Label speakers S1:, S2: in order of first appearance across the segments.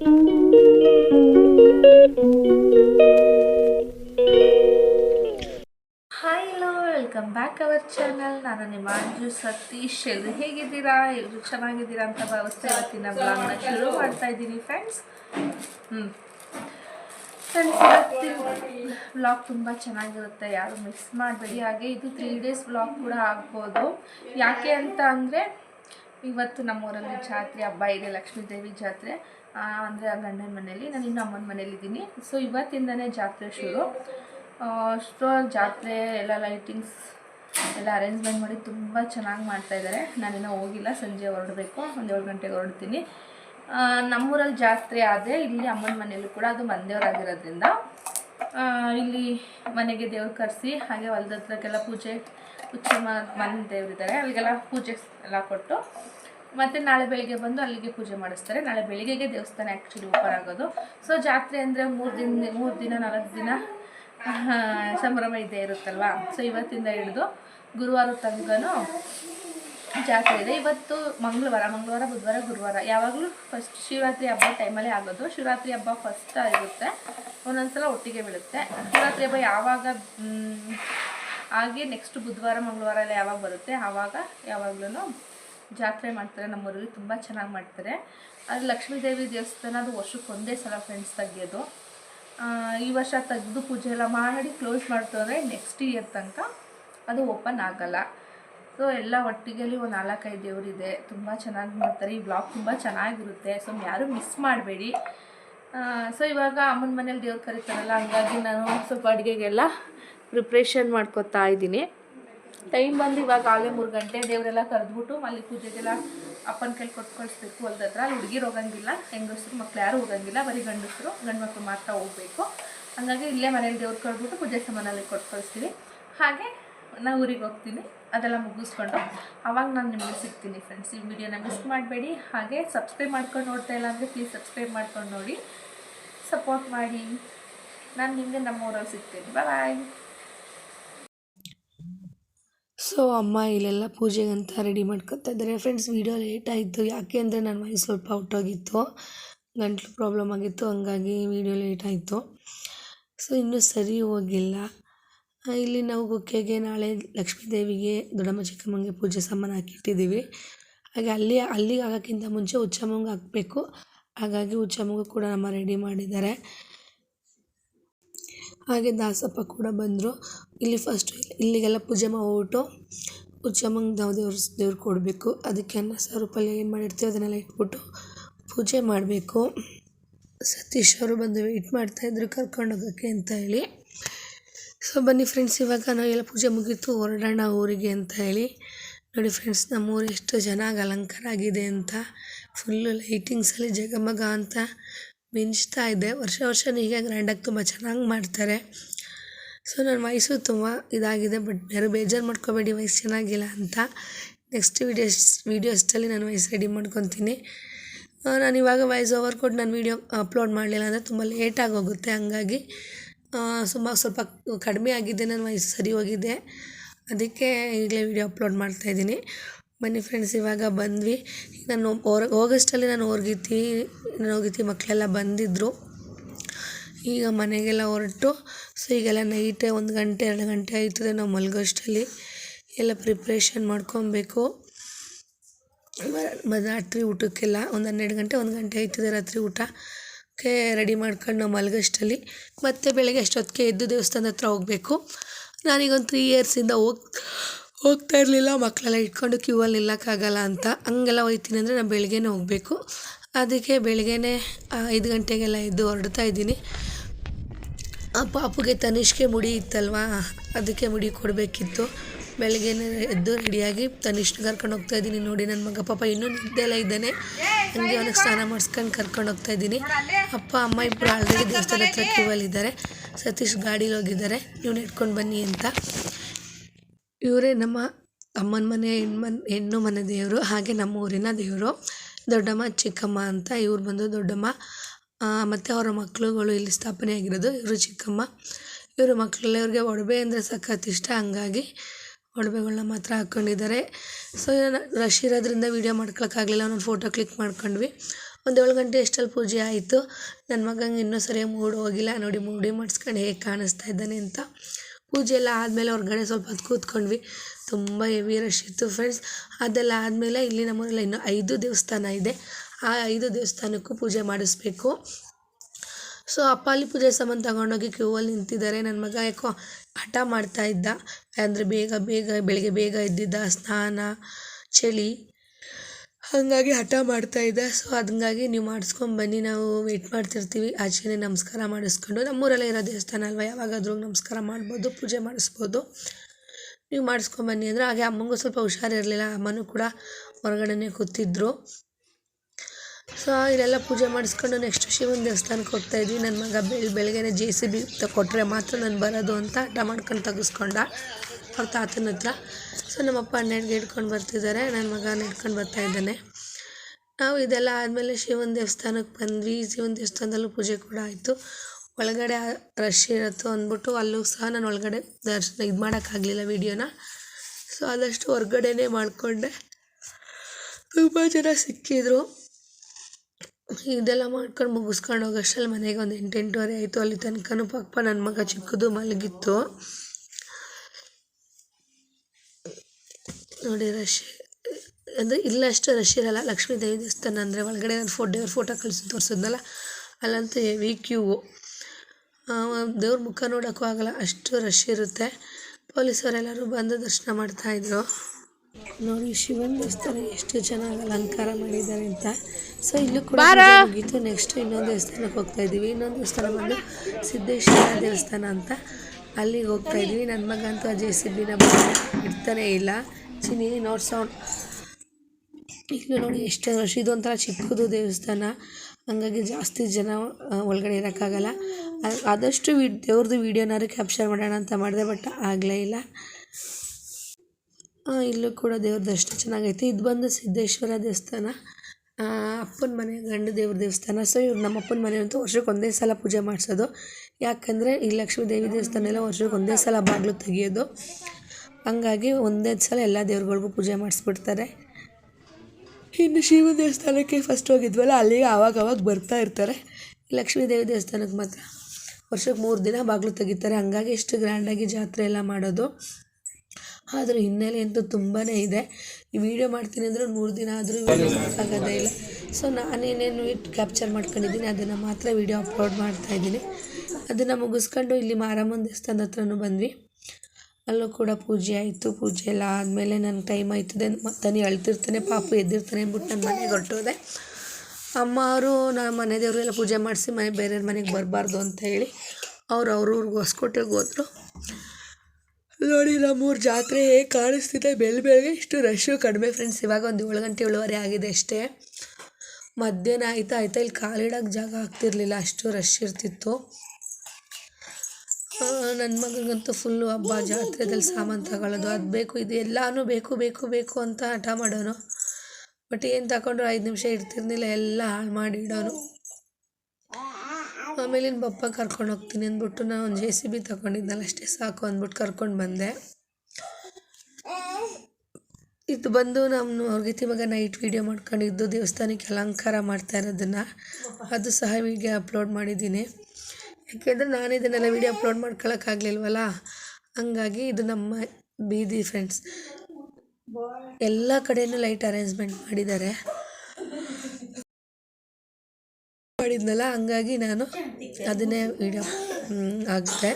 S1: Hi hello welcome back our channel ನಾನು ನಿಮ್ಮ ಅಂಜು ಸತೀಶ್. ಎಲ್ಲರೂ ಹೇಗಿದ್ದೀರಾ? ಎಲ್ಲರೂ ಚೆನ್ನಾಗಿದ್ದೀರಾ ಅಂತ ಭಾವಿಸ್ತಾ ಇವತ್ತಿನ ಬ್ಲಾಗ್ನ ಶುರು ಮಾಡ್ತಾ ಇದ್ದೀನಿ ಫ್ರೆಂಡ್ಸ್ ಹ್ಞೂ ಫ್ರೆಂಡ್ಸ್ ಇವತ್ತಿನ ಬ್ಲಾಗ್ ತುಂಬ ಚೆನ್ನಾಗಿರುತ್ತೆ. ಯಾರು ಮಿಸ್ ಮಾಡಬೇಡಿ. ಹಾಗೆ ಇದು ತ್ರೀ ಡೇಸ್ ಬ್ಲಾಗ್ ಕೂಡ ಆಗ್ಬೋದು. ಯಾಕೆ ಅಂತ ಅಂದರೆ, ಇವತ್ತು ನಮ್ಮೂರಲ್ಲಿ ಜಾತ್ರೆ, ಹಬ್ಬ ಇದೆ ಲಕ್ಷ್ಮೀ ದೇವಿ ಜಾತ್ರೆ. ಅಂದರೆ ಆ ಗಂಡನ ಮನೇಲಿ. ನಾನು ಇನ್ನು ಅಮ್ಮನ ಮನೇಲಿದ್ದೀನಿ. ಸೊ ಇವತ್ತಿಂದನೇ ಜಾತ್ರೆ ಶುರು. ಅಷ್ಟು ಜಾತ್ರೆ, ಎಲ್ಲ ಲೈಟಿಂಗ್ಸ್ ಎಲ್ಲ ಅರೇಂಜ್ಮೆಂಟ್ ಮಾಡಿ ತುಂಬ ಚೆನ್ನಾಗಿ ಮಾಡ್ತಾ ಇದ್ದಾರೆ ನಾನಿನ್ನೂ ಹೋಗಿಲ್ಲ, ಸಂಜೆ ಹೊರಡಬೇಕು. ಒಂದು ಏಳು ಗಂಟೆಗೆ ಹೊರಡ್ತೀನಿ. ನಮ್ಮೂರಲ್ಲಿ ಜಾತ್ರೆ ಆದರೆ ಇಲ್ಲಿ ಅಮ್ಮನ ಮನೆಯಲ್ಲೂ ಕೂಡ ಅದು ಮಂದೇವರಾಗಿರೋದ್ರಿಂದ ಇಲ್ಲಿ ಮನೆಗೆ ದೇವ್ರು ಕರೆಸಿ, ಹಾಗೆ ಹೊಲದ ಹತ್ರಕ್ಕೆಲ್ಲ ಪೂಜೆ ಉಚ್ಚಮ್ಮ ಮನೆ ದೇವರಿದ್ದಾರೆ. ಅಲ್ಲಿಗೆಲ್ಲ ಪೂಜೆ ಎಲ್ಲ ಕೊಟ್ಟು ಮತ್ತು ನಾಳೆ ಬೆಳಿಗ್ಗೆ ಬಂದು ಅಲ್ಲಿಗೆ ಪೂಜೆ ಮಾಡಿಸ್ತಾರೆ. ನಾಳೆ ಬೆಳಿಗ್ಗೆಗೆ ದೇವಸ್ಥಾನ ಆ್ಯಕ್ಚುಲಿ ಓಪನ್ ಆಗೋದು. ಸೊ ಜಾತ್ರೆ ಅಂದರೆ ಮೂರು ದಿನ ಮೂರು ದಿನ, ನಾಲ್ಕು ದಿನ ಸಂಭ್ರಮ ಇದ್ದೇ ಇರುತ್ತಲ್ವಾ? ಸೊ ಇವತ್ತಿಂದ ಹಿಡಿದು ಗುರುವಾರ ತನಕನೂ ಜಾತ್ರೆ ಇದೆ. ಇವತ್ತು ಮಂಗಳವಾರ ಮಂಗಳವಾರ, ಬುಧವಾರ, ಗುರುವಾರ. ಯಾವಾಗಲೂ ಫಸ್ಟ್ ಶಿವರಾತ್ರಿ ಹಬ್ಬ ಟೈಮಲ್ಲೇ ಆಗೋದು. ಶಿವರಾತ್ರಿ ಹಬ್ಬ ಫಸ್ಟ್ ಇರುತ್ತೆ ಒಂದೊಂದ್ಸಲ ಒಟ್ಟಿಗೆ ಬೀಳುತ್ತೆ. ಶಿವರಾತ್ರಿ ಹಬ್ಬ ಯಾವಾಗ ಆಗಿ ನೆಕ್ಸ್ಟ್ ಬುಧವಾರ, ಮಂಗಳವಾರ ಎಲ್ಲ ಯಾವಾಗ ಬರುತ್ತೆ? ಆವಾಗ ಯಾವಾಗಲೂ ಜಾತ್ರೆ ಮಾಡ್ತಾರೆ, ನಮ್ಮೂರಲ್ಲಿ ತುಂಬ ಚೆನ್ನಾಗಿ ಮಾಡ್ತಾರೆ. ಅದು ಲಕ್ಷ್ಮೀ ದೇವಿ ದೇವಸ್ಥಾನ ಅದು ವರ್ಷಕ್ಕೆ ಒಂದೇ ಸಲ ಫ್ರೆಂಡ್ಸ್ ತೆಗಿಯೋದು. ಈ ವರ್ಷ ತೆಗೆದು ಪೂಜೆ ಎಲ್ಲ ಮಾಡಿ ಕ್ಲೋಸ್ ಮಾಡ್ತಾರೆ ನೆಕ್ಸ್ಟ್ ಇಯರ್ ತನಕ ಅದು ಓಪನ್ ಆಗಲ್ಲ. ಸೊ ಎಲ್ಲ ಒಟ್ಟಿಗೆಲಿ ಒಂದು ನಾಲ್ಕೈದು ದೇವರಿದೆ ತುಂಬ ಚೆನ್ನಾಗಿ ಮಾಡ್ತಾರೆ. ಈ ಬ್ಲಾಗ್ ತುಂಬ ಚೆನ್ನಾಗಿರುತ್ತೆ ಸೊ ಯಾರೂ ಮಿಸ್ ಮಾಡಬೇಡಿ. ಸೊ ಇವಾಗ ಅಮ್ಮನ ಮನೇಲಿ ದೇವ್ರು ಕರೀತಾರಲ್ಲ, ಹಂಗಾಗಿ ನಾನು ಸ್ವಲ್ಪ ಅಡುಗೆಗೆಲ್ಲ ಪ್ರಿಪ್ರೇಷನ್ ಮಾಡ್ಕೊತಾ ಇದ್ದೀನಿ. ಟೈಮ್ ಬಂದು ಇವಾಗ ಆಗಲೇ ಮೂರು ಗಂಟೆ ದೇವರೆಲ್ಲ ಕರೆದ್ಬಿಟ್ಟು ಅಲ್ಲಿ ಪೂಜೆಗೆಲ್ಲ ಅಪ್ಪನ ಕೈಲಿ ಕೊಟ್ಟು ಕಳಿಸ್ಬೇಕು ಹೊಲ್ದತ್ರ ಅಲ್ಲಿ ಹುಡುಗಿರು ಹೋಗಂಗಿಲ್ಲ, ಹೆಂಗಸರು, ಮಕ್ಳು ಯಾರು ಹೋಗಂಗಿಲ್ಲ, ಬರೀ ಗಂಡಸರು ಗಂಡು ಮಕ್ಕಳು ಮಾತ್ರ ಹೋಗಬೇಕು. ಹಂಗಾಗಿ ಇಲ್ಲೇ ಮನೇಲಿ ದೇವ್ರು ಕರೆದ್ಬಿಟ್ಟು ಪೂಜೆ ಸಮಾನಲ್ಲಿ ಕೊಟ್ಟು ಕಳಿಸ್ತೀವಿ ಹಾಗೆ ನಾನು ಊರಿಗೆ ಹೋಗ್ತೀನಿ, ಅದೆಲ್ಲ ಮುಗಿಸ್ಕೊಂಡು. ಅವಾಗ ನಾನು ನಿಮಗೆ ಸಿಗ್ತೀನಿ ಫ್ರೆಂಡ್ಸ್ ಈ ವಿಡಿಯೋನ ಮಿಸ್ ಮಾಡಬೇಡಿ. ಹಾಗೆ ಸಬ್ಸ್ಕ್ರೈಬ್ ಮಾಡ್ಕೊಂಡು ನೋಡ್ತಾ ಇಲ್ಲ ಅಂದರೆ ಪ್ಲೀಸ್ ಸಬ್ಸ್ಕ್ರೈಬ್ ಮಾಡ್ಕೊಂಡು ನೋಡಿ. ಸಪೋರ್ಟ್ ಮಾಡಿ. ನಾನು ನಿಮಗೆ ನಮ್ಮ ಊರಲ್ಲಿ ಸಿಗ್ತೀನಿ. ಬಾಯ್
S2: ಸೊ ಅಮ್ಮ ಇಲ್ಲೆಲ್ಲ ಪೂಜೆಗಂತ ರೆಡಿ ಮಾಡ್ಕೊತಾ ಇದ್ದಾರೆ. ಫ್ರೆಂಡ್ಸ್ ವೀಡಿಯೋ ಲೇಟ್ ಆಯಿತು. ಯಾಕೆ ಅಂದರೆ ನನ್ನ ಮೈ ಸ್ವಲ್ಪ ಔಟಾಗಿತ್ತು ಗಂಟ್ಲು ಪ್ರಾಬ್ಲಮ್ ಆಗಿತ್ತು. ಹಂಗಾಗಿ ವೀಡಿಯೋ ಲೇಟ್ ಆಯಿತು. ಸೊ ಇನ್ನೂ ಸರಿ ಹೋಗಿಲ್ಲ. ಇಲ್ಲಿ ನಾವು ಗುಕ್ಕೆಗೆ ನಾಳೆ ಲಕ್ಷ್ಮೀ ದೇವಿಗೆ ದೊಡ್ಡಮ್ಮ ಚಿಕ್ಕಮ್ಮಂಗೆ ಪೂಜೆ ಸಾಮಾನು ಹಾಕಿಟ್ಟಿದ್ದೀವಿ. ಹಾಗೆ ಅಲ್ಲಿ, ಅಲ್ಲಿಗೆ ಆಗೋಕ್ಕಿಂತ ಮುಂಚೆ ಹುಚ್ಚಮ್ಮಂಗೆ ಹಾಕಬೇಕು. ಹಾಗಾಗಿ ಉಚ್ಚಮ್ಮಗೂ ಕೂಡ ನಮ್ಮ ರೆಡಿ ಮಾಡಿದ್ದಾರೆ. ಹಾಗೆ ದಾಸಪ್ಪ ಕೂಡ ಬಂದರು. ಇಲ್ಲಿ ಫಸ್ಟು ಇಲ್ಲಿಗೆಲ್ಲ ಪೂಜೆ ಮಾಡ್ಬಿಟ್ಟು ಪೂಜಮ್ಮಂಗೆ ನಾವು ದೇವ್ರ ದೇವ್ರು ಕೊಡಬೇಕು. ಅದಕ್ಕೆ ಅನ್ನ, ಸಾರು, ಪಲ್ಯ ಏನು ಮಾಡಿರ್ತೀವಿ ಅದನ್ನೆಲ್ಲ ಇಟ್ಬಿಟ್ಟು ಪೂಜೆ ಮಾಡಬೇಕು. ಸತೀಶ್ ಅವರು ಬಂದು ವೆಯ್ಟ್ ಮಾಡ್ತಾಯಿದ್ರು ಕರ್ಕೊಂಡು ಹೋಗೋಕ್ಕೆ ಅಂತ ಹೇಳಿ. ಸೊ ಬನ್ನಿ ಫ್ರೆಂಡ್ಸ್ ಇವಾಗ ನಾವೆಲ್ಲ ಪೂಜೆ ಮುಗೀತು, ಹೊರಡೋಣ ಊರಿಗೆ ಅಂತ ಹೇಳಿ. ನೋಡಿ ಫ್ರೆಂಡ್ಸ್ ನಮ್ಮ ಊರು ಎಷ್ಟು ಚೆನ್ನಾಗಿ ಅಲಂಕಾರ ಆಗಿದೆ ಅಂತ. ಫುಲ್ಲು ಲೈಟಿಂಗ್ಸಲ್ಲಿ ಜಗಮಗ ಅಂತ. ಮಿಂಚ್ತಾ ಇದೆ. ವರ್ಷ ವರ್ಷ ಹೀಗೆ ಗ್ರ್ಯಾಂಡಾಗಿ ತುಂಬ ಚೆನ್ನಾಗಿ ಮಾಡ್ತಾರೆ. ಸೊ ನನ್ನ ವಯಸ್ಸು ತುಂಬ ಇದಾಗಿದೆ, ಬಟ್ ಯಾರು ಬೇಜಾರು ಮಾಡ್ಕೋಬೇಡಿ ವಯಸ್ಸು ಚೆನ್ನಾಗಿಲ್ಲ ಅಂತ. ನೆಕ್ಸ್ಟ್ ವಿಡಿಯೋಸ್ ವೀಡಿಯೋಸ್ಟಲ್ಲಿ ನಾನು ವಯಸ್ಸು ರೆಡಿ ಮಾಡ್ಕೊತೀನಿ. ನಾನು ಇವಾಗ ವಾಯ್ಸ್ ಓವರ್ ಕೊಟ್ಟು ನಾನು ವೀಡಿಯೋ ಅಪ್ಲೋಡ್ ಮಾಡಲಿಲ್ಲ ಅಂದರೆ ತುಂಬ ಲೇಟಾಗಿ ಹೋಗುತ್ತೆ ಹಂಗಾಗಿ. ತುಂಬ ಸ್ವಲ್ಪ ಕಡಿಮೆ ಆಗಿದೆ ನನ್ನ ವಯಸ್ಸು ಸರಿ ಹೋಗಿದೆ. ಅದಕ್ಕೆ ಈಗಲೇ ವೀಡಿಯೋ ಅಪ್ಲೋಡ್ ಮಾಡ್ತಾಯಿದ್ದೀನಿ ಬನ್ನಿ ಫ್ರೆಂಡ್ಸ್ ಇವಾಗ ಬಂದ್ವಿ. ನಾನು ಹೊರ ಆಗಸ್ಟಲ್ಲಿ ನಾನು ಹೋರ್ಗಿತಿ, ನಾನು ಹೋಗಿತ್ತಿ ಮಕ್ಕಳೆಲ್ಲ ಬಂದಿದ್ದರು ಈಗ ಮನೆಗೆಲ್ಲ ಹೊರಟು. ಸೊ ಈಗೆಲ್ಲ ನೈಟೇ ಒಂದು ಗಂಟೆ, ಎರಡು ಗಂಟೆ ಆಯ್ತದೆ ನಾವು ಮಲಗೋಷ್ಟಲ್ಲಿ. ಎಲ್ಲ ಪ್ರಿಪ್ರೇಷನ್ ಮಾಡ್ಕೊಬೇಕು. ರಾತ್ರಿ ಊಟಕ್ಕೆಲ್ಲ ಒಂದು ಹನ್ನೆರಡು ಗಂಟೆ, ಒಂದು ಗಂಟೆ ಆಯ್ತದೆ ರಾತ್ರಿ ಊಟಕ್ಕೆ ರೆಡಿ ಮಾಡ್ಕೊಂಡು ನಾವು ಮಲಗೋಷ್ಟಲ್ಲಿ. ಮತ್ತೆ ಬೆಳಗ್ಗೆ ಅಷ್ಟೊತ್ತಿಗೆ ಎದ್ದು ದೇವಸ್ಥಾನದ ಹತ್ರ ಹೋಗಬೇಕು. ನಾನೀಗೊಂದು ತ್ರೀ ಇಯರ್ಸಿಂದ ಹೋಗ್ ಹೋಗ್ತಾ ಇರಲಿಲ್ಲ ಮಕ್ಕಳೆಲ್ಲ ಇಟ್ಕೊಂಡು ಕ್ಯೂ ಅಲ್ಲಿ ನಿಲ್ಲಕ್ಕಾಗಲ್ಲ ಅಂತ. ಹಂಗೆಲ್ಲ ಹೋಯ್ತೀನಿ ಅಂದರೆ ನಾನು ಬೆಳಗ್ಗೆನೇ ಹೋಗಬೇಕು. ಅದಕ್ಕೆ ಬೆಳಗ್ಗೆನೇ ಐದು ಗಂಟೆಗೆಲ್ಲ ಎದ್ದು ಹೊರಡ್ತಾ ಇದ್ದೀನಿ. ಪಾಪುಗೆ ತನಿಷ್ಗೆ ಮುಡಿ ಇತ್ತಲ್ವಾ? ಅದಕ್ಕೆ ಮುಡಿ ಕೊಡಬೇಕಿತ್ತು. ಬೆಳಗ್ಗೆನೇ ಎದ್ದು ರೆಡಿಯಾಗಿ ತನಿಷ್ನ ಕರ್ಕೊಂಡು ಹೋಗ್ತಾ ಇದ್ದೀನಿ. ನೋಡಿ ನನ್ನ ಮಗ ಪಾಪ ಇನ್ನೂ ನಿದ್ದೆಲ್ಲ ಇದ್ದಾನೆ. ಹಂಗೆ ಅವನಿಗೆ ಸ್ನಾನ ಮಾಡಿಸ್ಕೊಂಡು ಕರ್ಕೊಂಡು ಹೋಗ್ತಾ ಇದ್ದೀನಿ. ಅಪ್ಪ, ಅಮ್ಮ ಇಬ್ಬರು ಆಲ್ರೆಡಿ ದೇವಸ್ಥಾನ ಹತ್ರ ಕ್ಯೂ ಅಲ್ಲಿದ್ದಾರೆ ಸತೀಶ್ ಗಾಡೀಲಿ ಹೋಗಿದ್ದಾರೆ. ನೀವು ನೆಟ್ಕೊಂಡು ಬನ್ನಿ ಅಂತ. ಇವರೇ ನಮ್ಮ ಅಮ್ಮನ ಮನೆ, ಹೆಣ್ಮನ್, ಹೆಣ್ಣು ಮನೆ ದೇವರು, ಹಾಗೆ ನಮ್ಮ ಊರಿನ ದೇವರು. ದೊಡ್ಡಮ್ಮ, ಚಿಕ್ಕಮ್ಮ ಅಂತ ಇವ್ರು ಬಂದು ದೊಡ್ಡಮ್ಮ. ಮತ್ತು ಅವರ ಮಕ್ಕಳುಗಳು ಇಲ್ಲಿ ಸ್ಥಾಪನೆ ಆಗಿರೋದು ಇವರು ಚಿಕ್ಕಮ್ಮ. ಇವರು ಮಕ್ಕಳೆಲ್ಲ ಇವ್ರಿಗೆ ಒಡವೆ ಅಂದರೆ ಸಖತ್ ಇಷ್ಟ. ಹಂಗಾಗಿ ಒಡವೆಗಳನ್ನ ಮಾತ್ರ ಹಾಕ್ಕೊಂಡಿದ್ದಾರೆ ಸೊ ರಶ್ ಇರೋದ್ರಿಂದ ವೀಡಿಯೋ ಮಾಡ್ಕೊಳಕ್ಕಾಗಲಿಲ್ಲ ಒಂದೊಂದು ಫೋಟೋ ಕ್ಲಿಕ್ ಮಾಡ್ಕೊಂಡ್ವಿ. ಒಂದು ಏಳು ಗಂಟೆ ಎಷ್ಟಲ್ಲಿ ಪೂಜೆ ಆಯಿತು. ನನ್ನ ಮಗಂಗೆ ಇನ್ನೂ ಸರಿಯಾಗಿ ಮೂಡ್ ಹೋಗಿಲ್ಲ. ನೋಡಿ, ಮೂಡಿ ಮಾಡಿಸ್ಕೊಂಡು ಹೇಗೆ ಕಾಣಿಸ್ತಾ ಇದ್ದಾನೆ ಅಂತ. ಪೂಜೆ ಎಲ್ಲ ಆದಮೇಲೆ ಹೊರ್ಗಡೆ ಸ್ವಲ್ಪ ಹೊತ್ತು ಕೂತ್ಕೊಂಡ್ವಿ. ತುಂಬ ಹೆವಿ ರಶ್ ಇತ್ತು ಫ್ರೆಂಡ್ಸ್ ಅದೆಲ್ಲ ಆದಮೇಲೆ ಇಲ್ಲಿ ನಮ್ಮೂರಲ್ಲಿ ಇನ್ನೂ ಐದು ದೇವಸ್ಥಾನ ಇದೆ. ಆ ಐದು ದೇವಸ್ಥಾನಕ್ಕೂ ಪೂಜೆ ಮಾಡಿಸ್ಬೇಕು. ಸೊ ಅಪ್ಪ ಅಲ್ಲಿ ಪೂಜೆ ಸಾಮಾನು ತಗೊಂಡೋಗಿ ಕ್ಯೂ ಅಲ್ಲಿ ನಿಂತಿದ್ದಾರೆ. ನನ್ನ ಮಗ ಯಾಕೋ ಹಠ ಮಾಡ್ತಾ ಇದ್ದ. ಅಂದರೆ ಬೇಗ ಬೇಗ, ಬೆಳಗ್ಗೆ ಬೇಗ ಎದ್ದಿದ್ದ. ಸ್ನಾನ, ಚಳಿ. ಹಾಗಾಗಿ ಹಠ ಇದ್ದೆ ಸೊ ಹಂಗಾಗಿ ನೀವು ಮಾಡಿಸ್ಕೊಂಡು ಬನ್ನಿ. ನಾವು ವೆಯ್ಟ್ ಮಾಡ್ತಿರ್ತೀವಿ. ಆಚೆನೆ ನಮಸ್ಕಾರ ಮಾಡಿಸ್ಕೊಂಡು. ನಮ್ಮೂರಲ್ಲೇ ಇರೋ ದೇವಸ್ಥಾನ ಅಲ್ವಾ? ಯಾವಾಗಾದ್ರೂ ನಮಸ್ಕಾರ ಮಾಡ್ಬೋದು, ಪೂಜೆ ಮಾಡಿಸ್ಬೋದು. ನೀವು ಮಾಡಿಸ್ಕೊಂಬನ್ನಿ ಅಂದರೆ ಹಾಗೆ ಅಮ್ಮಂಗೂ ಸ್ವಲ್ಪ ಹುಷಾರಿರಲಿಲ್ಲ ಅಮ್ಮನೂ ಕೂಡ ಹೊರಗಡೆನೇ ಕೂತಿದ್ರು. ಸೊ ಇಲ್ಲೆಲ್ಲ ಪೂಜೆ ಮಾಡಿಸ್ಕೊಂಡು ನೆಕ್ಸ್ಟ್ ಶಿವನ ದೇವಸ್ಥಾನಕ್ಕೆ ಹೋಗ್ತಾ ಇದ್ವಿ. ನನ್ನ ಮಗ ಬೆಳ್ ಜೆ ಸಿ ಬಿ ಕೊಟ್ಟರೆ ಮಾತ್ರ ನಾನು ಬರೋದು ಅಂತ ಹಠ ಮಾಡ್ಕೊಂಡು ತೆಗೆಸ್ಕೊಂಡ. ಅವ್ರ ತಾತನ ಹತ್ರ. ಸೊ ನಮ್ಮಪ್ಪ ಅಣ್ಣನಿಗೆ ಹಿಡ್ಕೊಂಡು ಬರ್ತಿದ್ದಾರೆ ನನ್ನ ಮಗ ಹಿಡ್ಕೊಂಡು ಬರ್ತಾ ಇದ್ದಾನೆ. ನಾವು ಇದೆಲ್ಲ ಆದಮೇಲೆ ಶಿವನ ದೇವಸ್ಥಾನಕ್ಕೆ ಬಂದ್ವಿ. ಶಿವನ ದೇವಸ್ಥಾನದಲ್ಲೂ ಪೂಜೆ ಕೂಡ ಆಯಿತು. ಒಳಗಡೆ ರಶ್ ಇರುತ್ತೋ ಅಂದ್ಬಿಟ್ಟು ಅಲ್ಲೂ ಸಹ ನಾನು ಒಳಗಡೆ ದರ್ಶನ ಇದು ಮಾಡೋಕ್ಕಾಗಲಿಲ್ಲ ವೀಡಿಯೋನ. ಸೊ ಆದಷ್ಟು ಹೊರ್ಗಡೆನೇ ಮಾಡಿಕೊಂಡೆ. ತುಂಬ ಜನ ಸಿಕ್ಕಿದ್ರು. ಇದೆಲ್ಲ ಮಾಡ್ಕೊಂಡು ಮುಗಿಸ್ಕೊಂಡು ಹೋಗೋಷ್ಟರಲ್ಲಿ ಮನೆಗೆ ಒಂದು ಎಂಟೆಂಟುವರೆ ಆಯಿತು. ಅಲ್ಲಿ ತನಕನೂ ಪಾಪ ನನ್ನ ಮಗ ಚಿಕ್ಕದು ಮಲಗಿತ್ತು. ನೋಡಿ ರಶ್ ಅಂದರೆ ಇಲ್ಲ ಅಷ್ಟು ರಶ್ ಇರಲ್ಲ. ಲಕ್ಷ್ಮೀ ದೇವಿ ದೇವಸ್ಥಾನ ಅಂದರೆ ಒಳಗಡೆ ನಾನು ಫೋ ದೇವ್ರ ಫೋಟೋ ಕಳಿಸಿ ತೋರಿಸಿದ್ನಲ್ಲ? ಅಲ್ಲಂತೂ ವಿ ಕ್ಯೂ ದೇವ್ರ ಮುಖ ನೋಡೋಕ್ಕೂ ಆಗಲ್ಲ ಅಷ್ಟು ರಶ್ ಇರುತ್ತೆ. ಪೊಲೀಸರೆಲ್ಲರೂ ಬಂದು ದರ್ಶನ ಮಾಡ್ತಾಯಿದ್ರು ನೋಡಿ ಶಿವನ ದೇವಸ್ಥಾನ ಎಷ್ಟು ಚೆನ್ನಾಗಿ ಅಲಂಕಾರ ಮಾಡಿದ್ದಾರೆ ಅಂತ. ಸೊ ಇಲ್ಲೂ ಕೂಡ ಹೋಗಿತ್ತು ಮುಗೀತು. ನೆಕ್ಸ್ಟ್ ಇನ್ನೊಂದು ದೇವಸ್ಥಾನಕ್ಕೆ ಹೋಗ್ತಾ ಇದ್ದೀವಿ. ಇನ್ನೊಂದು ದೇವಸ್ಥಾನ ಬಂದು ಸಿದ್ದೇಶ್ವರ ದೇವಸ್ಥಾನ ಅಂತ. ಅಲ್ಲಿಗೆ ಹೋಗ್ತಾ ಇದ್ದೀವಿ. ನನ್ನ ಮಗ ಅಂತೂ ಆ ಜೆ ಸಿ ಬಿನ ಇಡ್ತಾನೇ ಇಲ್ಲ. ಚಿನಿ ನೋಟ್ ಸೌಂಡ್. ಇಲ್ಲೂ ನೋಡಿ ಎಷ್ಟು ರಶ್ ಇದು ಒಂಥರ ಚಿಕ್ಕದು ದೇವಸ್ಥಾನ. ಹಂಗಾಗಿ ಜಾಸ್ತಿ ಜನ ಒಳಗಡೆ ಇರೋಕ್ಕಾಗಲ್ಲ. ಆದಷ್ಟು ವಿ ದೇವ್ರದ್ದು ವೀಡಿಯೋನಾದ್ರು ಕ್ಯಾಪ್ಚರ್ ಮಾಡೋಣ ಅಂತ ಮಾಡಿದೆ ಬಟ್ ಆಗಲೇ ಇಲ್ಲ. ಇಲ್ಲೂ ಕೂಡ ದೇವ್ರದ್ದು ಅಷ್ಟು ಚೆನ್ನಾಗೈತೆ. ಇದು ಬಂದು ಸಿದ್ದೇಶ್ವರ ದೇವಸ್ಥಾನ. ಅಪ್ಪನ ಮನೆ, ಗಂಡು ದೇವ್ರ ದೇವಸ್ಥಾನ. ಸೊ ಇವ್ರು ನಮ್ಮ ಅಪ್ಪನ ಮನೆ ಅಂತೂ ವರ್ಷಕ್ಕೆ ಒಂದೇ ಸಲ ಪೂಜೆ ಮಾಡಿಸೋದು. ಯಾಕಂದರೆ ಈ ಲಕ್ಷ್ಮೀ ದೇವಿ ದೇವಸ್ಥಾನ ಎಲ್ಲ ವರ್ಷಕ್ಕೆ ಒಂದೇ ಸಲ ಬಾಗಿಲು ತೆಗಿಯೋದು. ಹಂಗಾಗಿ ಒಂದೇ ಸಲ ಎಲ್ಲ ದೇವ್ರುಗಳಿಗೂ ಪೂಜೆ ಮಾಡಿಸ್ಬಿಡ್ತಾರೆ. ಇನ್ನು ಶಿವ ದೇವಸ್ಥಾನಕ್ಕೆ ಫಸ್ಟ್ ಹೋಗಿದ್ವಲ್ಲ, ಅಲ್ಲಿಗೆ ಆವಾಗ ಬರ್ತಾ ಇರ್ತಾರೆ. ಲಕ್ಷ್ಮೀ ದೇವಿ ದೇವಸ್ಥಾನಕ್ಕೆ ಮಾತ್ರ ವರ್ಷಕ್ಕೆ ಮೂರು ದಿನ ಬಾಗಿಲು ತೆಗಿತಾರೆ. ಹಂಗಾಗಿ ಎಷ್ಟು ಗ್ರ್ಯಾಂಡಾಗಿ ಜಾತ್ರೆ ಎಲ್ಲ ಮಾಡೋದು. ಆದರೂ ಹಿನ್ನೆಲೆ ಅಂತೂ ತುಂಬಾ ಇದೆ. ಈ ವಿಡಿಯೋ ಮಾಡ್ತೀನಿ ಅಂದರೆ ಮೂರು ದಿನ ಆದರೂ ವಿಡಿಯೋ ಮಾಡೋಕ್ಕಾಗೋದೇ ಇಲ್ಲ. ಸೊ ನಾನೇನೇನು ಇಟ್ಟು ಕ್ಯಾಪ್ಚರ್ ಮಾಡ್ಕೊಂಡಿದ್ದೀನಿ, ಅದನ್ನು ಮಾತ್ರ ವಿಡಿಯೋ ಅಪ್ಲೋಡ್ ಮಾಡ್ತಾ ಇದ್ದೀನಿ. ಅದನ್ನು ಮುಗಿಸ್ಕೊಂಡು ಇಲ್ಲಿ ಮಾರಮ್ಮನ ದೇವಸ್ಥಾನದ ಹತ್ರನೂ ಬಂದ್ವಿ. ಅಲ್ಲೂ ಕೂಡ ಪೂಜೆ ಆಯಿತು. ಪೂಜೆ ಎಲ್ಲ ಆದಮೇಲೆ ನನ್ನ ಟೈಮ್ ಆಯ್ತದೆ ತನಿ ಅಳ್ತಿರ್ತಾನೆ, ಪಾಪ ಎದ್ದಿರ್ತಾನೆ ಅಂದ್ಬಿಟ್ಟು ನನ್ನ ಮನೆಗೆ ಹೊರಟೋದೆ. ಅಮ್ಮ ಅವರು ನಮ್ಮ ಮನೆ ದೇವರೆಲ್ಲ ಪೂಜೆ ಮಾಡಿಸಿ ಮನೆ, ಬೇರೆಯವ್ರ ಮನೆಗೆ ಬರಬಾರ್ದು ಅಂತ ಹೇಳಿ ಅವ್ರು ಅವ್ರ ಊರಿಗೆ ಹೊಸಕೋಟೆಗೆ ಹೋದರು. ನೋಡಿ ನಮ್ಮೂರು ಜಾತ್ರೆ ಹೇಗೆ ಕಾಣಿಸ್ತಿದೆ. ಬೆಳ ಬೆಳಗ್ಗೆ ಇಷ್ಟು ರಶ್ಶು ಕಡಿಮೆ ಫ್ರೆಂಡ್ಸ್ ಇವಾಗ ಒಂದು ಏಳು ಗಂಟೆ ಏಳುವರೆ ಆಗಿದೆ ಅಷ್ಟೇ. ಮಧ್ಯಾಹ್ನ ಆಯ್ತಾ ಆಯ್ತಾ, ಇಲ್ಲಿ ಕಾಲಿಡೋಕೆ ಜಾಗ ಆಗ್ತಿರ್ಲಿಲ್ಲ. ಅಷ್ಟು ರಶ್ ಇರ್ತಿತ್ತು. ನನ್ನ ಮಗನಿಗಂತೂ ಫುಲ್ಲು ಹಬ್ಬ, ಜಾತ್ರೆದಲ್ಲಿ ಸಾಮಾನು ತಗೊಳ್ಳೋದು ಅದು ಬೇಕು, ಇದು ಎಲ್ಲನೂ ಬೇಕು ಬೇಕು ಬೇಕು ಅಂತ ಹಠ ಮಾಡೋನು. ಬಟ್ ಏನು ತಗೊಂಡ್ರು ಐದು ನಿಮಿಷ ಇರ್ತಿರ್ಲಿಲ್ಲ, ಎಲ್ಲ ಹಾಳು ಮಾಡಿ ಇಡೋನು. ಆಮೇಲೆ ಬಪ್ಪ ಕರ್ಕೊಂಡು ಹೋಗ್ತೀನಿ ಅಂದ್ಬಿಟ್ಟು ನಾನು ಒಂದು ಜೆ ಸಿ ಬಿ ತಗೊಂಡಿದ್ನಲ್ಲ, ಅಷ್ಟೇ ಸಾಕು ಅಂದ್ಬಿಟ್ಟು ಕರ್ಕೊಂಡು ಬಂದೆ. ಇದು ಬಂದು ನಮ್ಮ ಅವ್ರಿಗೆ ಮಗ ನೈಟ್ ವೀಡಿಯೋ ಮಾಡ್ಕೊಂಡಿದ್ದು, ದೇವಸ್ಥಾನಕ್ಕೆ ಅಲಂಕಾರ ಮಾಡ್ತಾ ಇರೋದನ್ನು, ಅದು ಸಹ ವೀಡಿಯೋ ಅಪ್ಲೋಡ್ ಮಾಡಿದ್ದೀನಿ. ಯಾಕೆಂದರೆ ನಾನು ಇದನ್ನೆಲ್ಲ ವೀಡಿಯೋ ಅಪ್ಲೋಡ್ ಮಾಡ್ಕೊಳಕ್ಕಾಗಲಿಲ್ವಲ್ಲ ಹಂಗಾಗಿ ಇದು ನಮ್ಮ ಬೀದಿ ಫ್ರೆಂಡ್ಸ್ ಎಲ್ಲ ಕಡೆಯೂ ಲೈಟ್ ಅರೇಂಜ್ಮೆಂಟ್ ಮಾಡಿದ್ದಾರೆ. ಮಾಡಿದ್ನಲ್ಲ, ಹಂಗಾಗಿ ನಾನು ಅದನ್ನೇ ವೀಡಿಯೋ ಆಗಿದೆ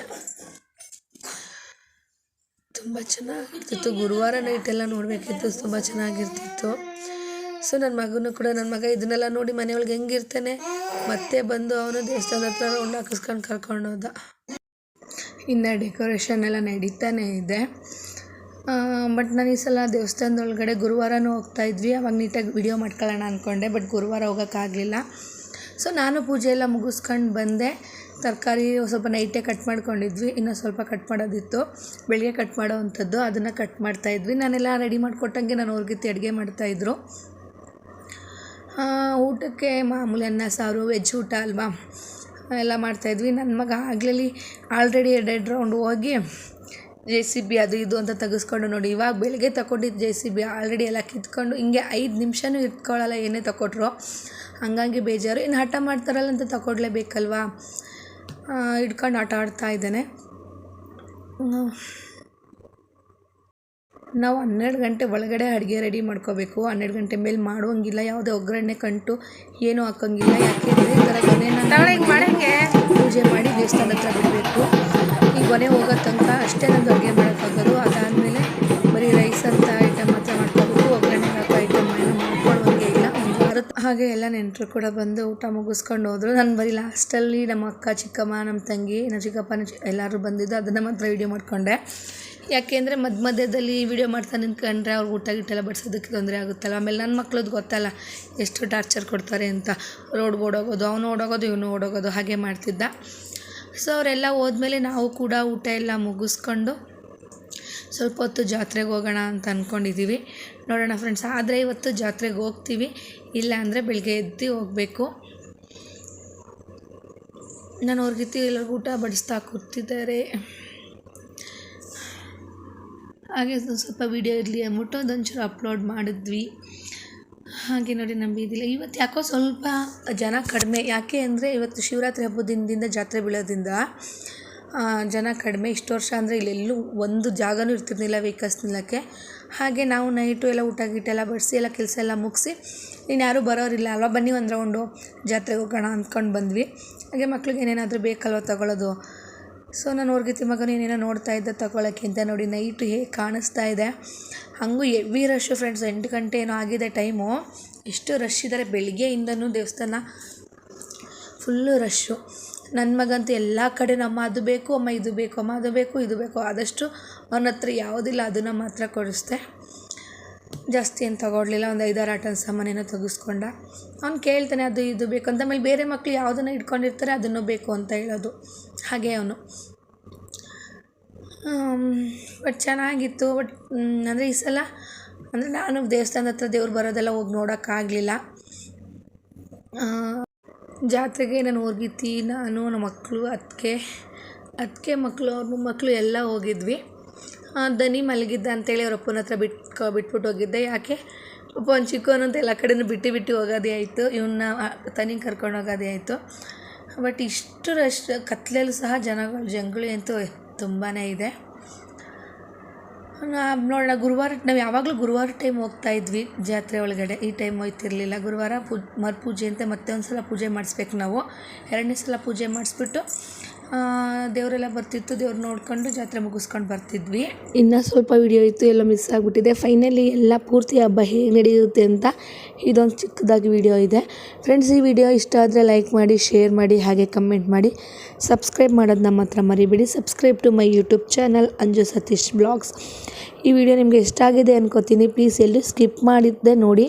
S2: ತುಂಬ ಚೆನ್ನಾಗಿರ್ತಿತ್ತು. ಗುರುವಾರ ನೈಟ್ ಎಲ್ಲ ನೋಡಬೇಕಿತ್ತು. ತುಂಬ ಚೆನ್ನಾಗಿರ್ತಿತ್ತು. ಸೊ ನನ್ನ ಮಗನೂ ಕೂಡ ನನ್ನ ಮಗ ಇದನ್ನೆಲ್ಲ ನೋಡಿ ಮನೆಯೊಳಗೆ ಹೆಂಗಿರ್ತಾನೆ? ಮತ್ತೆ ಬಂದು ಅವನು ದೇವಸ್ಥಾನದ ಹತ್ರ ರೌಂಡ್ ಹಾಕಿಸ್ಕೊಂಡು ಕರ್ಕೊಂಡು ಹೋದ. ಇನ್ನು ಡೆಕೋರೇಷನ್ ಎಲ್ಲ ನಡೀತಾನೇ ಇದೆ. ಬಟ್ ನಾನು ಈ ಸಲ ದೇವಸ್ಥಾನದೊಳಗಡೆ ಗುರುವಾರನೂ ಹೋಗ್ತಾ ಇದ್ವಿ. ಅವಾಗ ನೀಟಾಗಿ ವಿಡಿಯೋ ಮಾಡ್ಕೊಳ್ಳೋಣ ಅಂದ್ಕೊಂಡೆ ಬಟ್ ಗುರುವಾರ ಹೋಗೋಕ್ಕಾಗಲಿಲ್ಲ ಸೊ ನಾನು ಪೂಜೆ ಎಲ್ಲ ಮುಗಿಸ್ಕೊಂಡು ಬಂದೆ. ತರಕಾರಿ ಸ್ವಲ್ಪ ನೈಟೇ ಕಟ್ ಮಾಡ್ಕೊಂಡಿದ್ವಿ. ಇನ್ನೂ ಸ್ವಲ್ಪ ಕಟ್ ಮಾಡೋದಿತ್ತು. ಬೆಳಿಗ್ಗೆ ಕಟ್ ಮಾಡೋ ಅಂಥದ್ದು. ಅದನ್ನು ಕಟ್ ಮಾಡ್ತಾಯಿದ್ವಿ ನಾನೆಲ್ಲ ರೆಡಿ ಮಾಡಿಕೊಟ್ಟಂಗೆ ನಾನು ಅವ್ರಿಗೆ ಅಡುಗೆ ಮಾಡ್ತಾಯಿದ್ರು ಊಟಕ್ಕೆ ಮಾಮೂಲಿ ಅನ್ನ, ಸಾರು ವೆಜ್ ಊಟ ಅಲ್ವಾ? ಎಲ್ಲ ಮಾಡ್ತಾಯಿದ್ವಿ ನನ್ನ ಮಗ ಆಗಲೇ ಆಲ್ರೆಡಿ ಎರಡೆರಡು ರೌಂಡ್ ಹೋಗಿ ಜೆ ಸಿ ಬಿ ಅದು ಇದು ಅಂತ ತೆಗೆಸ್ಕೊಂಡು ನೋಡಿ, ಇವಾಗ ಬೆಳಗ್ಗೆ ತಗೊಂಡಿದ್ದು ಜೆ ಸಿ ಬಿ ಆಲ್ರೆಡಿ ಎಲ್ಲ ಕಿತ್ಕೊಂಡು ಹಿಂಗೆ ಐದು ನಿಮಿಷನೂ ಇಟ್ಕೊಳ್ಳಲ್ಲ ಏನೇ ತಗೊಟ್ರು ಹಂಗಾಗಿ ಬೇಜಾರು. ಇನ್ನು ಹಠ ಮಾಡ್ತಾರಲ್ಲ ಅಂತ ತಗೊಡ್ಲೇಬೇಕಲ್ವಾ ಇಟ್ಕೊಂಡು ಆಟ ಆಡ್ತಾ ಇದ್ದಾನೆ. ನಾವು ಹನ್ನೆರಡು ಗಂಟೆ ಒಳಗಡೆ ಅಡುಗೆ ರೆಡಿ ಮಾಡ್ಕೋಬೇಕು. ಹನ್ನೆರಡು ಗಂಟೆ ಮೇಲೆ ಮಾಡುವಂಗಿಲ್ಲ ಯಾವುದೇ ಒಗ್ಗರಣೆ ಕಂಟು ಏನು ಹಾಕೋಂಗಿಲ್ಲ. ಯಾಕೆ ಈ ಥರ ಪೂಜೆ ಮಾಡಿ ದೇವಸ್ಥಾನ ಹತ್ರ ಬಿಡಬೇಕು ಈ ಮನೆ ಹೋಗೋ ತನಕ ಅಷ್ಟೇ ನಂದು ಅಡುಗೆ ಮಾಡೋಕ್ಕಾಗೋದು. ಅದಾದಮೇಲೆ ಬರೀ ರೈಸ್ ಅಂತ ಐಟಮ್ ಮಾತ್ರ ಮಾಡ್ಕೋಬೇಕು. ಒಗ್ಗರಣೆ ಹಾಕೋ ಐಟಮ್ ಏನು ಮಾಡ್ಕೊಳ್ಳೋಂಗೆ ಇಲ್ಲ. ಒಂದು ವಾರ ಹಾಗೆ ಎಲ್ಲ ನೆಂಟರು ಕೂಡ ಬಂದು ಊಟ ಮುಗಿಸ್ಕೊಂಡು ಹೋದರು. ನಾನು ಬರೀ ಲಾಸ್ಟಲ್ಲಿ ನಮ್ಮ ಅಕ್ಕ ಚಿಕ್ಕಮ್ಮ ನಮ್ಮ ತಂಗಿ ನಮ್ಮ ಚಿಕ್ಕಪ್ಪ ಎಲ್ಲರೂ ಬಂದಿದ್ದು ಅದನ್ನು ಮಾತ್ರ ವೀಡಿಯೋ ಮಾಡಿಕೊಂಡೆ. ಯಾಕೆಂದರೆ ಮಧ್ಯ ಮಧ್ಯದಲ್ಲಿ ವೀಡಿಯೋ ಮಾಡ್ತಾ ನಿಂತ್ಕೊಂಡ್ರೆ ಅವ್ರಿಗೆ ಊಟ ಗಿಟ್ಟೆಲ್ಲ ಬಡಿಸೋದಕ್ಕೆ ತೊಂದರೆ ಆಗುತ್ತಲ್ಲ. ಆಮೇಲೆ ನನ್ನ ಮಕ್ಳದ್ದು ಗೊತ್ತಲ್ಲ, ಎಷ್ಟು ಟಾರ್ಚರ್ ಕೊಡ್ತಾರೆ ಅಂತ. ರೋಡ್ಗೆ ಓಡೋಗೋದು, ಅವನು ಓಡೋಗೋದು, ಇವನು ಓಡೋಗೋದು, ಹಾಗೆ ಮಾಡ್ತಿದ್ದ. ಸೊ ಅವರೆಲ್ಲ ಹೋದ್ಮೇಲೆ ನಾವು ಕೂಡ ಊಟ ಎಲ್ಲ ಮುಗಿಸ್ಕೊಂಡು ಸ್ವಲ್ಪ ಹೊತ್ತು ಜಾತ್ರೆಗೆ ಹೋಗೋಣ ಅಂತ ಅಂದ್ಕೊಂಡಿದ್ದೀವಿ ನೋಡೋಣ ಫ್ರೆಂಡ್ಸ್ ಆದರೆ ಇವತ್ತು ಜಾತ್ರೆಗೆ ಹೋಗ್ತೀವಿ. ಇಲ್ಲ ಅಂದರೆ ಬೆಳಗ್ಗೆ ಎದ್ದು ಹೋಗಬೇಕು. ನಾನು ಅವ್ರಿಗಿತ್ತು ಎಲ್ಲರಿಗೂ ಊಟ ಬಡಿಸ್ತಾ ಕೂತಿದ್ದಾರೆ. ಹಾಗೆ ಸ್ವಲ್ಪ ವೀಡಿಯೋ ಇರಲಿ ಅಂದ್ಬಿಟ್ಟು ಅದೊಂಚೂರು ಅಪ್ಲೋಡ್ ಮಾಡಿದ್ವಿ. ಹಾಗೆ ನೋಡಿ ನಮ್ಮ ಇವತ್ತು ಯಾಕೋ ಸ್ವಲ್ಪ ಜನ ಕಡಿಮೆ. ಯಾಕೆ ಅಂದರೆ ಇವತ್ತು ಶಿವರಾತ್ರಿ ಹಬ್ಬದ ದಿನದಿಂದ ಜಾತ್ರೆ ಬೀಳೋದ್ರಿಂದ ಜನ ಕಡಿಮೆ. ಇಷ್ಟು ವರ್ಷ ಅಂದರೆ ಇಲ್ಲೆಲ್ಲೂ ಒಂದು ಜಾಗನೂ ಇರ್ತಿರ್ಲಿಲ್ಲ ವೆಹಿಕಲ್ಸ್ ನಿಲ್ಲಕ್ಕೆ. ಹಾಗೆ ನಾವು ನೈಟು ಎಲ್ಲ ಊಟ ಗೀಟ ಎಲ್ಲ ಬಡಿಸಿ ಎಲ್ಲ ಕೆಲಸ ಎಲ್ಲ ಮುಗಿಸಿ ಇನ್ನು ಯಾರೂ ಬರೋರಿಲ್ಲ. ಅಲ್ವಾ ಬನ್ನಿ ಒಂದು ರೌಂಡು ಜಾತ್ರೆಗೆ ಹೋಗೋಣ ಅಂದ್ಕೊಂಡು ಬಂದ್ವಿ. ಹಾಗೆ ಮಕ್ಳಿಗೆ ಏನೇನಾದರೂ ಬೇಕಲ್ವ ತಗೊಳ್ಳೋದು ಸೊ ನಾನು ಅವ್ರಿಗೆ ಮಗನ ಏನೇನೋ ನೋಡ್ತಾ ಇದ್ದೆ, ತಗೊಳಕ್ಕೆ ಅಂತ ನೋಡಿ ನೈಟು ಹೇಗೆ ಕಾಣಿಸ್ತಾ ಇದೆ. ಹಾಗೂ ಎವಿ ರಶ್ ಫ್ರೆಂಡ್ಸ್ ಎಂಟು ಗಂಟೆ ಏನೋ ಆಗಿದೆ ಟೈಮು ಎಷ್ಟು ರಶ್ ಇದ್ದಾರೆ ಬೆಳಿಗ್ಗೆಯಿಂದನೂ ದೇವಸ್ಥಾನ ಫುಲ್ಲು ರಶ್ಶು ನನ್ನ ಮಗಂತೂ ಎಲ್ಲ ಕಡೆ ಅಮ್ಮ ಅದು ಬೇಕು, ಅಮ್ಮ ಇದು ಬೇಕು, ಅಮ್ಮ ಅದು ಬೇಕು, ಇದು ಬೇಕು. ಆದಷ್ಟು ಅವನ ಹತ್ರ ಯಾವುದಿಲ್ಲ, ಅದನ್ನು ಮಾತ್ರ ಕೊಡಿಸ್ದೆ. ಜಾಸ್ತಿ ಏನು ತಗೊಳ್ಲಿಲ್ಲ ಒಂದು ಐದಾರು ಆಟದ ಸಾಮಾನೇನೋ ತೆಗೆಸ್ಕೊಂಡ. ಅವ್ನು ಕೇಳ್ತಾನೆ, ಅದು ಇದು ಬೇಕು. ಅಂತ ಆಮೇಲೆ ಬೇರೆ ಮಕ್ಕಳು ಯಾವುದನ್ನು ಇಟ್ಕೊಂಡಿರ್ತಾರೆ, ಅದನ್ನು ಬೇಕು ಅಂತ ಹೇಳೋದು. ಹಾಗೆ ಅವನು. ಬಟ್ ಚೆನ್ನಾಗಿತ್ತು. ಬಟ್ ಅಂದರೆ ಈ ಸಲ, ಅಂದರೆ ನಾನು ದೇವಸ್ಥಾನದ ಹತ್ರ ದೇವ್ರು ಬರೋದೆಲ್ಲ ಹೋಗಿ ನೋಡೋಕ್ಕಾಗಲಿಲ್ಲ ಜಾತ್ರೆಗೆ ನಾನು ಹೋಗಿದ್ದೀನಿ ನಾನು, ನಮ್ಮ ಮಕ್ಕಳು, ಅತ್ತಿಗೆ. ಅತ್ತಿಗೆ ಮಕ್ಕಳು, ಅವ್ರ ಮಕ್ಕಳು ಎಲ್ಲ ಹೋಗಿದ್ವಿ. ದನಿ ಮಲಗಿದ್ದ ಅಂತೇಳಿ ಅವ್ರ ಅಪ್ಪನ ಹತ್ರ ಬಿಟ್ಕೊ ಬಿಟ್ಬಿಟ್ಟು ಹೋಗಿದ್ದೆ. ಯಾಕೆ? ಪಾಪ ಒಂದು ಚಿಕ್ಕವನು ಎಲ್ಲ ಕಡೆನೂ ಬಿಟ್ಟು ಬಿಟ್ಟು ಹೋಗೋದೇ ಆಯಿತು. ಇವನ್ನ ತನಿಗೆ ಕರ್ಕೊಂಡು ಹೋಗೋದೇ ಆಯಿತು. ಬಟ್ ಇಷ್ಟು ರಶ್ ಕತ್ಲೆಯಲ್ಲೂ ಸಹ ಜನಗಳು, ಜಂಗುಳಿ ಅಂತೂ ತುಂಬಾ ಇದೆ. ನೋಡೋಣ, ಗುರುವಾರ, ನಾವು ಯಾವಾಗಲೂ ಗುರುವಾರ ಟೈಮ್ ಹೋಗ್ತಾ ಇದ್ವಿ ಜಾತ್ರೆ ಒಳಗಡೆ. ಈ ಟೈಮ್ ಹೋಯ್ತಿರ್ಲಿಲ್ಲ. ಗುರುವಾರ ಪೂ ಮರು ಪೂಜೆ ಅಂತ ಮತ್ತೆ ಒಂದು ಸಲ ಪೂಜೆ ಮಾಡಿಸ್ಬೇಕು ನಾವು. ಎರಡನೇ ಸಲ ಪೂಜೆ ಮಾಡಿಸ್ಬಿಟ್ಟು ದೇವರೆಲ್ಲ ಬರ್ತಿತ್ತು, ದೇವ್ರು ನೋಡ್ಕೊಂಡು ಜಾತ್ರೆ ಮುಗಿಸ್ಕೊಂಡು ಬರ್ತಿದ್ವಿ. ಇನ್ನು ಸ್ವಲ್ಪ ವಿಡಿಯೋ ಇತ್ತು, ಎಲ್ಲ ಮಿಸ್ ಆಗಿಬಿಟ್ಟಿದೆ. ಫೈನಲಿ ಎಲ್ಲ ಪೂರ್ತಿ ಹಬ್ಬ ಹೇಗೆ ನಡೆಯುತ್ತೆ ಅಂತ ಇದೊಂದು ಚಿಕ್ಕದಾಗಿ ವಿಡಿಯೋ ಇದೆ. ಫ್ರೆಂಡ್ಸ್ ಈ ವಿಡಿಯೋ ಇಷ್ಟ ಆದರೆ ಲೈಕ್ ಮಾಡಿ ಶೇರ್ ಮಾಡಿ, ಹಾಗೆ ಕಮೆಂಟ್ ಮಾಡಿ. ಸಬ್ಸ್ಕ್ರೈಬ್ ಮಾಡೋದು ನಮ್ಮ ಹತ್ರ ಮರಿಬೇಡಿ. Subscribe to my YouTube channel Anju Satish blogs ಈ ವಿಡಿಯೋ ನಿಮಗೆ ಇಷ್ಟ ಆಗಿದೆ ಅನ್ಕೋತೀನಿ. ಪ್ಲೀಸ್ ಎಲ್ಲೂ ಸ್ಕಿಪ್ ಮಾಡಿದ್ದೆ ನೋಡಿ.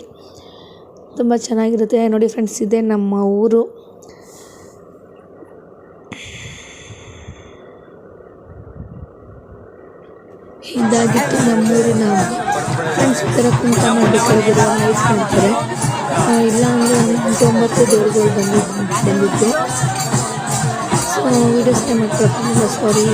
S2: ತುಂಬ ಚೆನ್ನಾಗಿರುತ್ತೆ. ನೋಡಿ ಫ್ರೆಂಡ್ಸ್ ಇದೆ ನಮ್ಮ ಊರು. ಇದಾಗಿತ್ತು ನಮ್ಮೂರಿನ ಫ್ರೆಂಡ್ಸ್ ಈ ಥರ ಕುಂಟ ಮಾಡಬೇಕಾಗಿರೋ ನೈಟ್ ಮಾಡ್ತಾರೆ. ಇಲ್ಲ ಅಂದರೆ ಒಂದು ಎಂಟು ಒಂಬತ್ತು ದೇವ್ರುಗಳು ಬಂದು ಬಂದಿದ್ದೆ ಸೊ ವೀಡಿಯೋಸ್ನೇ ಮಾಡ್ಕೊಳ್ತೀನಿ ಸಾರಿ